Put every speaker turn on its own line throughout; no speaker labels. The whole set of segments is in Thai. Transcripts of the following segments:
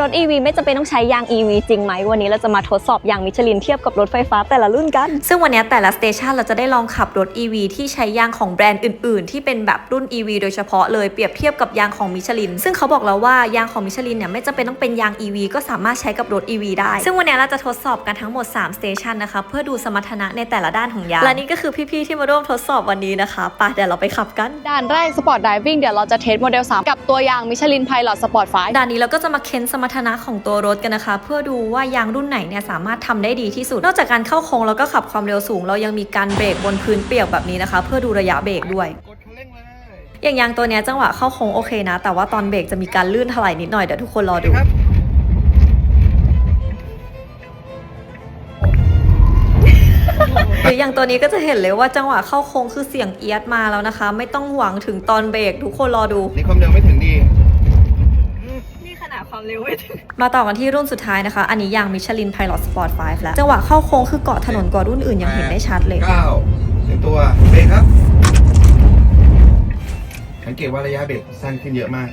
รถ EV ไม่จำเป็นต้องใช้ยาง EV จริงไหม วันนี้เราจะมาทดสอบยางมิชลินเทียบกับรถไฟฟ้าแต่ละรุ่นกัน
ซึ่งวันนี้แต่ละสเตชันเราจะได้ลองขับรถ EV ที่ใช้ยางของแบรนด์อื่น ๆ ที่เป็นแบบรุ่น EV โดยเฉพาะเลยเปรียบเทียบกับยางของมิชลิน ซึ่งเขาบอกแล้วว่ายางของมิชลินเนี่ยไม่จำเป็นต้องเป็นยาง EV ก็สามารถใช้กับรถ EV ได้ ซึ่งวันนี้เราจะทดสอบกันทั้งหมด3สเตชันนะคะเพื่อดูสมรรถนะในแต่ละด้านของยาง และนี่ก็คือพี่ ๆ ที่มาร่วมทดสอบวันนี้นะคะไปเดี๋ยวเราไปขับกัน
ด่านแรก Sport Diving เดี๋ยวเราจะเทสโมเดล3กับตัวยางมิชลิน Pilot Sport 5
ด่านนี้เราก็จะมาเค้นสมรรถนะของตัวรถกันนะคะ เพื่อดูว่ายางรุ่นไหนเนี่ยสามารถทำได้ดีที่สุด นอกจากการเข้าโค้งแล้วก็ขับความเร็วสูง เรายังมีการเบรกบนพื้นเปียกแบบนี้นะคะ เพื่อดูระยะเบรกด้วย
กดคันเร่งเลย
อย่างยางตัวเนี้ยจังหวะเข้าโค้งโอเคนะ แต่ว่าตอนเบรกจะมีการลื่นถลายนิดหน่อยเดี๋ยวทุกคนรอดู
ครับ
หรืออย่างตัวนี้ก็จะเห็นเลยว่าจังหวะเข้าโค้งคือเสียงเอียดมาแล้วนะคะ ไม่ต้องหวังถึงตอนเบรกทุกคนรอดู
นี่ความเร็วไม่ถึงดี
นี่ขนาด ความเร็วไม่ถึง มาต่อกันที่รุ่นสุดท้ายนะคะ อันนี้ยางมิชลิน Pilot Sport 5แล้ว จังหวะเข้าโค้งคือเกาะถนนกว่ารุ่นอื่นยังเห็นได้ชัดเลย
เก้าถึงตัวเบรกครับ สังเกตว่าระยะเบรกสั้นขึ้นเยอะมาก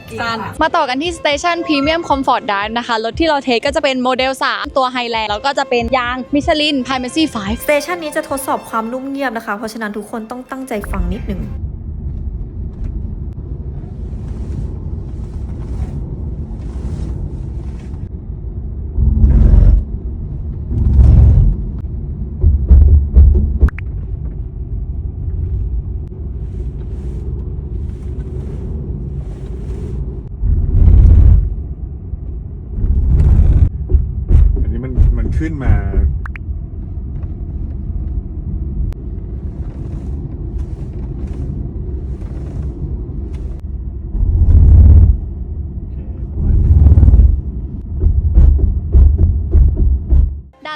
มาต่อกันที่ Station Premium Comfort Drive นะคะ รถที่เราเทสก็จะเป็นโมเดล 3 ตัว Highland แล้วก็จะเป็นยางมิชลิน Primacy 5
สเตชันนี้จะทดสอบความนุ่มเงียบนะคะ เพราะฉะนั้นทุกคนต้องตั้งใจฟังนิดนึง
ขึ้นมา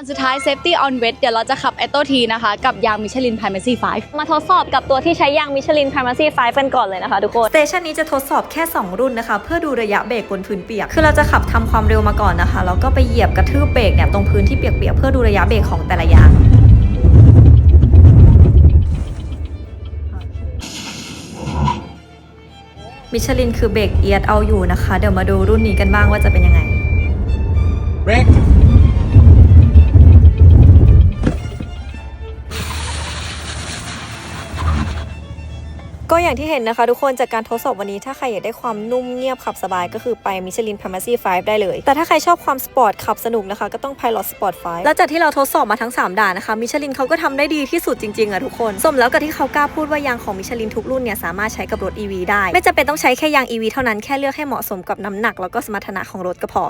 า
นสุดท้าย Safety on Wet เดี๋ยวเราจะขับ a u t o T นะคะ กับยางมิชลิน Primacy 5 มาทดสอบกับตัวที่ใช้ยางมิชลิน Primacy 5กันก่อนเลยนะคะทุกคน
สเตชันนี้จะทดสอบแค่ 2 รุ่นนะคะ เพื่อดูระยะเบรกบนพื้นเปียก คือเราจะขับทำความเร็วมาก่อนนะคะแล้วก็ไปเหยียบกระทืบเบรกเนี่ยตรงพื้นที่เปียกๆเพื่อดูระยะเบรกของแต่ละอย่างมิชลินคือเบรกเอียดเอาอยู่นะคะ เดี๋ยวมาดูรุ่นนี้กันบ้างว่าจะเป็นยังไง
เก็
อย่างที่เห็นนะคะทุกคนจากการทดสอบวันนี้ถ้าใครอยากได้ความนุ่มเงียบขับสบายก็คือไปมิชลิน p r i m a c y 5ได้เลย แต่ถ้าใครชอบความสปอร์ตขับสนุกนะคะก็ต้อง Pilot Sport 5แล้วจากที่เราทดสอบมาทั้ง 3 ด่านนะคะมิชลินเขาก็ทำได้ดีที่สุดจริงๆอะทุกคนสมแล้วกับที่เขากล้าพูดว่ายางของมิชลินทุกรุ่นเนี่ยสามารถใช้กับรถ EV ได้ ไม่จำเป็นต้องใช้แค่ยาง EV เท่านั้นแค่เลือกให้เหมาะสมกับน้ำหนักแล้วก็สมรรถนะของรถก็พอ